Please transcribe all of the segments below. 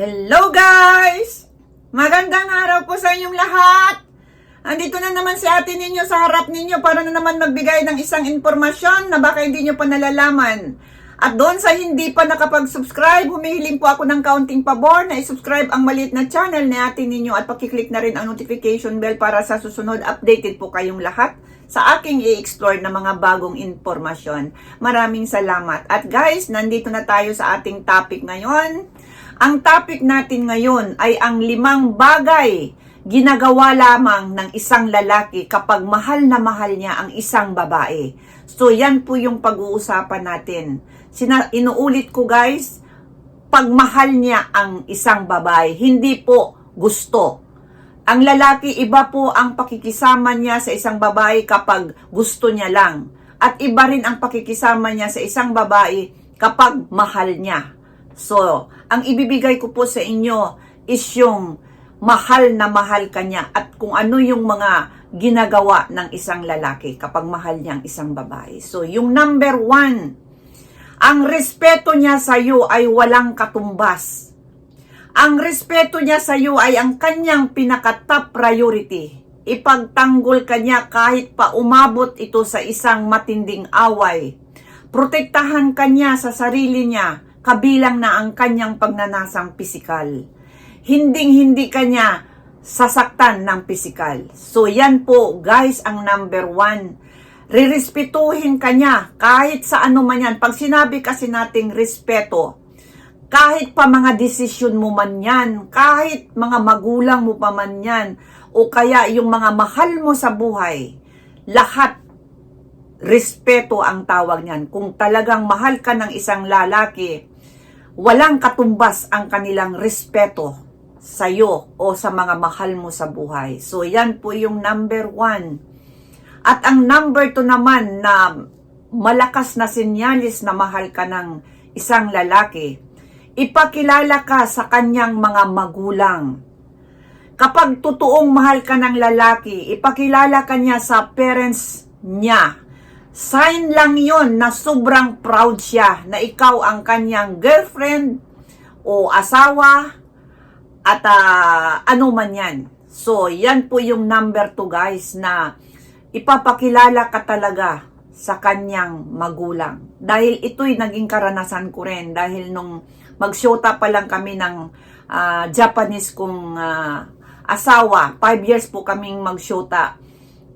Hello guys! Magandang araw po sa inyong lahat! Andito na naman si ate ninyo sa harap ninyo para na naman magbigay ng isang impormasyon na baka hindi nyo pa nalalaman. At doon sa hindi pa nakapag-subscribe, humihiling po ako ng kaunting pabor na i-subscribe ang maliit na channel ni ate ninyo at pakiclick na rin ang notification bell para sa susunod updated po kayong lahat sa aking i-explore na mga bagong impormasyon. Maraming salamat. At guys, nandito na tayo sa ating topic ngayon. Ang topic natin ngayon ay ang limang bagay ginagawa lamang ng isang lalaki kapag mahal na mahal niya ang isang babae. So yan po yung pag-uusapan natin. Sina inuulit ko guys, pagmahal niya ang isang babae, hindi po gusto. Ang lalaki, iba po ang pakikisama niya sa isang babae kapag gusto niya lang. At iba rin ang pakikisama niya sa isang babae kapag mahal niya. So, ang ibibigay ko po sa inyo is yung mahal na mahal ka niya at kung ano yung mga ginagawa ng isang lalaki kapag mahal niya ang isang babae. So, yung number one, ang respeto niya sa iyo ay walang katumbas. Ang respeto niya sa iyo ay ang kanyang pinaka-top priority. Ipagtanggol ka niya kahit pa umabot ito sa isang matinding away. Protektahan ka niya sa sarili niya, kabilang na ang kanyang pagnanasang pisikal. Hinding-hindi ka niya sasaktan ng pisikal. So yan po guys ang number one rirespetuhin ka niya kahit sa ano man yan. Pag sinabi kasi nating respeto, kahit pa mga desisyon mo man yan, kahit mga magulang mo pa man yan, o kaya yung mga mahal mo sa buhay, lahat respeto ang tawag niyan. Kung talagang mahal ka ng isang lalaki, walang katumbas ang kanilang respeto sa iyo o sa mga mahal mo sa buhay. So, yan po yung number one. At ang number two naman na malakas na sinyalis na mahal ka ng isang lalaki, ipakilala ka sa kanyang mga magulang. Kapag totoong mahal ka ng lalaki, ipakilala ka niya sa parents niya. Sign lang yon na sobrang proud siya na ikaw ang kanyang girlfriend o asawa at ah, ano man yan. So, yan po yung number two guys na ipapakilala ka talaga sa kanyang magulang. Dahil ito'y naging karanasan ko rin dahil nung magsyota pa lang kami ng ah, Japanese kong ah, asawa, five years po kaming magsyota.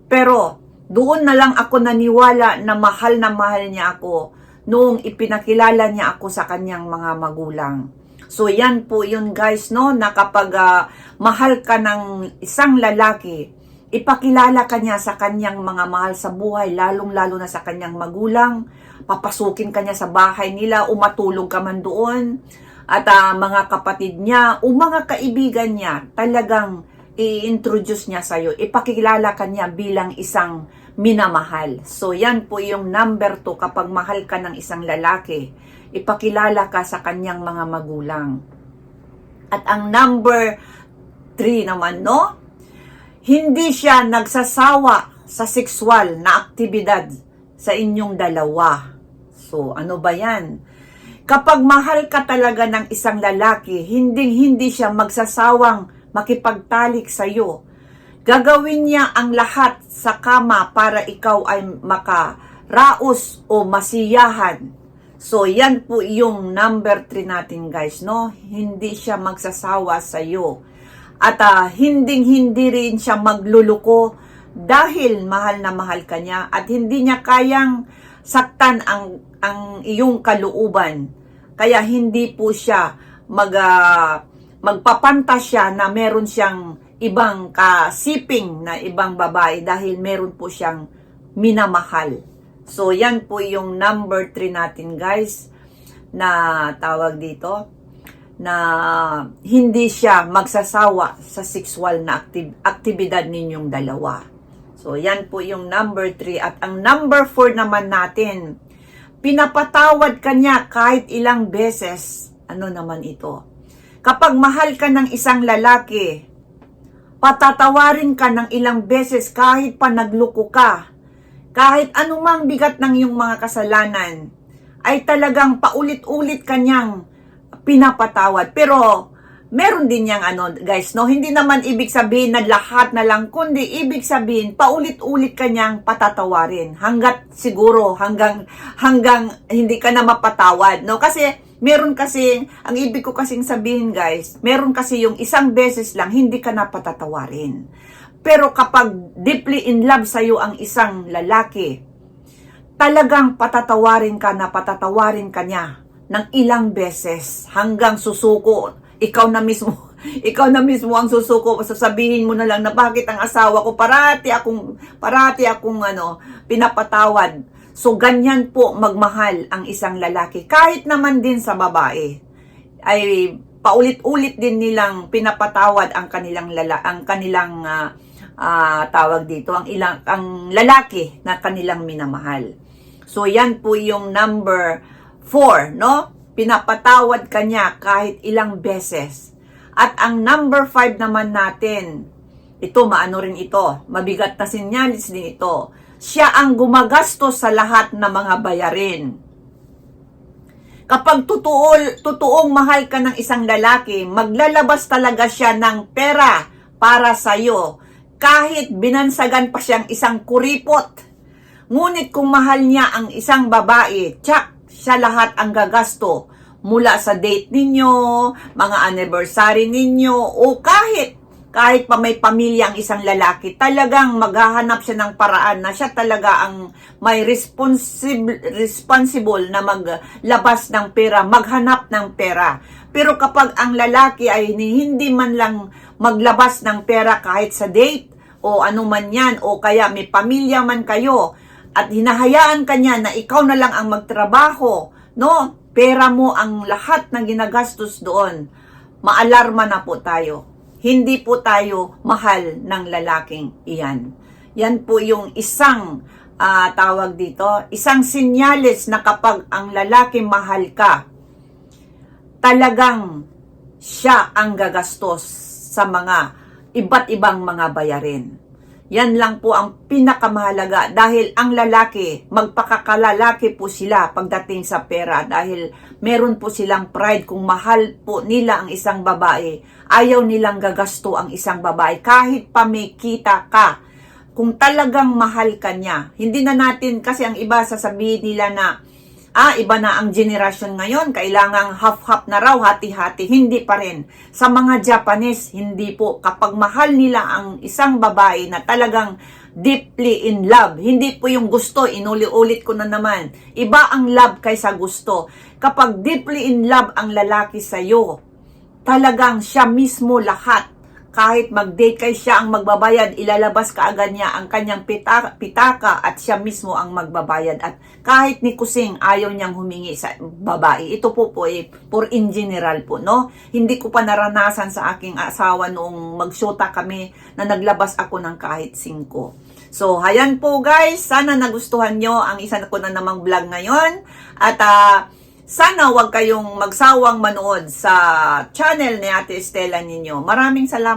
Pero doon na lang ako naniwala na mahal na mahal niya ako noong ipinakilala niya ako sa kanyang mga magulang. So yan po yun guys no? Na kapag ah, mahal ka ng isang lalaki, ipakilala ka niya sa kanyang mga mahal sa buhay, lalong-lalo na sa kanyang magulang, papasukin ka niya sa bahay nila, umatulog ka man doon, at ah, mga kapatid niya, o mga kaibigan niya, talagang i-introduce niya sa'yo, ipakilala ka niya bilang isang minamahal. So, yan po yung number 2 kapag mahal ka ng isang lalaki, ipakilala ka sa kanyang mga magulang. At ang number 3 naman, no? Hindi siya nagsasawa sa sexual na aktibidad sa inyong dalawa. So, ano ba yan? Kapag mahal ka talaga ng isang lalaki, hindi hindi siya magsasawang makipagtalik sa iyo. Gagawin niya ang lahat sa kama para ikaw ay makaraos o masiyahan. So, yan po yung number 3 natin guys, no? Hindi siya magsasawa sa iyo. At ah, hinding-hindi rin siya magluluko dahil mahal na mahal ka niya at hindi niya kayang saktan ang ang iyong kalooban. Kaya hindi po siya mag ah, magpapanta siya na meron siyang ibang kasiping na ibang babae dahil meron po siyang minamahal. So, yan po yung number 3 natin guys na tawag dito na hindi siya magsasawa sa sexual na activ- aktibidad ninyong dalawa. So, yan po yung number 3. At ang number 4 naman natin, pinapatawad ka niya kahit ilang beses. Ano naman ito? Kapag mahal ka ng isang lalaki, patatawarin ka ng ilang beses kahit pa nagluko ka. Kahit anumang bigat ng iyong mga kasalanan, ay talagang paulit-ulit kanyang pinapatawad. Pero meron din yang ano, guys, no? Hindi naman ibig sabihin na lahat na lang, kundi ibig sabihin, paulit-ulit kanyang patatawarin. Hanggat siguro, hanggang, hanggang hindi ka na mapatawad, no? Kasi, meron kasi, ang ibig ko kasing sabihin, guys, meron kasi yung isang beses lang, hindi ka na patatawarin. Pero kapag deeply in love sa'yo ang isang lalaki, talagang patatawarin ka na patatawarin ka niya ng ilang beses hanggang susuko. Ikaw na mismo, ikaw na mismo ang susuko. Sasabihin mo na lang na bakit ang asawa ko parati akong, parati akong ano, pinapatawad. So, ganyan po magmahal ang isang lalaki. Kahit naman din sa babae. Ay, paulit-ulit din nilang pinapatawad ang kanilang lala, ang kanilang ah, ah, tawag dito, ang ilang ang lalaki na kanilang minamahal. So yan po yung number 4, no? Pinapatawad ka niya kahit ilang beses. At ang number 5 naman natin, ito maano rin ito, mabigat na sinyalis din ito. Siya ang gumagastos sa lahat ng mga bayarin. Kapag totoo, totoong mahal ka ng isang lalaki, maglalabas talaga siya ng pera para sa'yo. Kahit binansagan pa siyang isang kuripot. Ngunit kung mahal niya ang isang babae, tsak, siya lahat ang gagasto. Mula sa date ninyo, mga anniversary ninyo, o kahit kahit pa may pamilya ang isang lalaki, talagang maghahanap siya ng paraan na siya talaga ang may responsible, responsible na maglabas ng pera, maghanap ng pera. Pero kapag ang lalaki ay hindi man lang maglabas ng pera kahit sa date, o ano man yan, o kaya may pamilya man kayo, at hinahayaan ka niya na ikaw na lang ang magtrabaho, no? Pera mo ang lahat ng ginagastos doon. Maalarma na po tayo hindi po tayo mahal ng lalaking iyan. Yan po yung isang ah, tawag dito, isang sinyalis na kapag ang lalaki mahal ka, talagang siya ang gagastos sa mga iba't ibang mga bayarin. Yan lang po ang pinakamahalaga dahil ang lalaki, magpakakalalaki po sila pagdating sa pera dahil meron po silang pride kung mahal po nila ang isang babae. Ayaw nilang gagasto ang isang babae kahit pa may kita ka. Kung talagang mahal ka niya, hindi na natin kasi ang iba sasabihin nila na ah, iba na ang generasyon ngayon, kailangang half-half na raw, hati-hati. Hindi pa rin. Sa mga Japanese, hindi po. Kapag mahal nila ang isang babae na talagang deeply in love, hindi po yung gusto, inuli-ulit ko na naman. Iba ang love kaysa gusto. Kapag deeply in love ang lalaki sa'yo, talagang siya mismo lahat kahit mag-date kay siya ang magbabayad, ilalabas kaagad niya ang kanyang pita- pitaka at siya mismo ang magbabayad. At kahit ni Kusing ayaw niyang humingi sa babae. Ito po po eh, for in general po, no? Hindi ko pa naranasan sa aking asawa noong magsyota kami na naglabas ako ng kahit singko. So, hayan po guys. Sana nagustuhan nyo ang isa ko na namang vlog ngayon. At ah, sana wag kayong magsawang manood sa channel ni Ate Estela ninyo. Maraming salamat.